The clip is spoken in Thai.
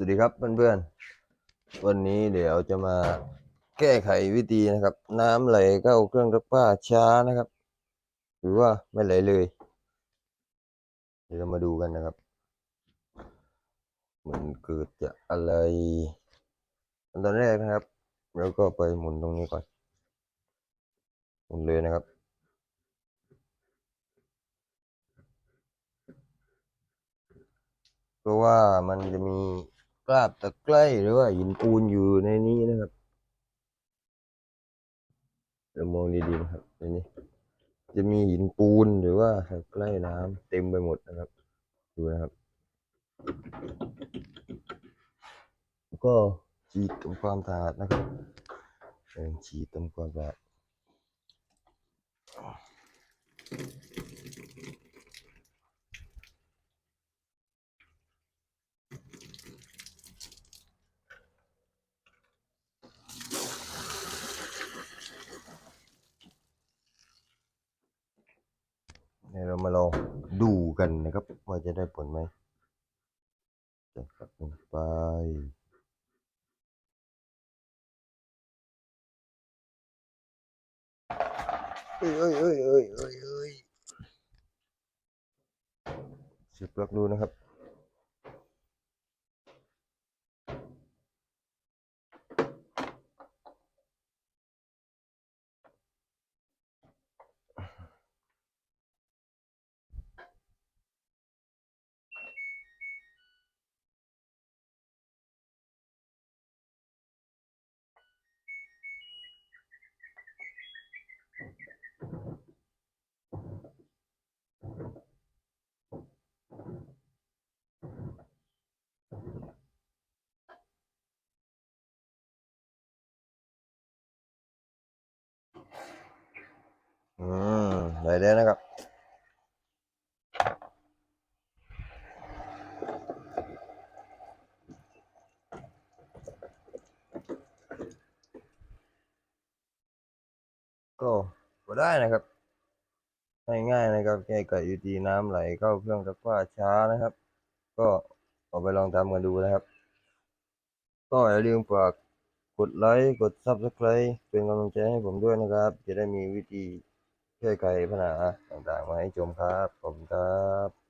สวัสดีครับเพื่อนๆ วันนี้เดี๋ยวจะมาแก้ไขวิธีนะครับ น้ำไหลเข้าเครื่องซักผ้าช้านะครับ หรือว่าไม่ไหลเลย เดี๋ยวเรามาดูกันนะครับ มันเกิดจากอะไรตอนแรกนะครับเราก็ไปหมุนตรงนี้ก่อน หมุนเลยนะครับเพราะว่ามันจะมี กราบตะไคร้หรือว่าหินปูนอยู่ในนี้นะครับเรามองดีๆนะครับในนี้จะมีหินปูนหรือว่าตะไคร้น้ำเต็มไปหมดนะครับ ดูนะครับ ก็ฉีดทำความสะอาดนะครับฉีดทำความสะอาด เดี๋ยวเรามาลองดูกันนะครับ ว่าจะได้ผลไหมจะกลับลงไปเอ้ยเอ้ยเอ้ยเอ้ยเอ้ยเอ้ยเสียบปลั๊กดูนะครับ อืมได้แล้วนะครับก็ก็ได้นะครับ ง่ายๆนะครับแก้ไขวิธีน้ำไหลเข้าเครื่องซักผ้าช้านะครับ ก็เอาไปลองทำกันดูนะครับ ก็อย่าลืมฝากกดไลค์ กด Subscribe เป็นกำลังใจให้ผมด้วยนะครับ จะได้มีวิธี ช่วยไขปัญหาต่างๆมาให้ชมครับขอบคุณครับ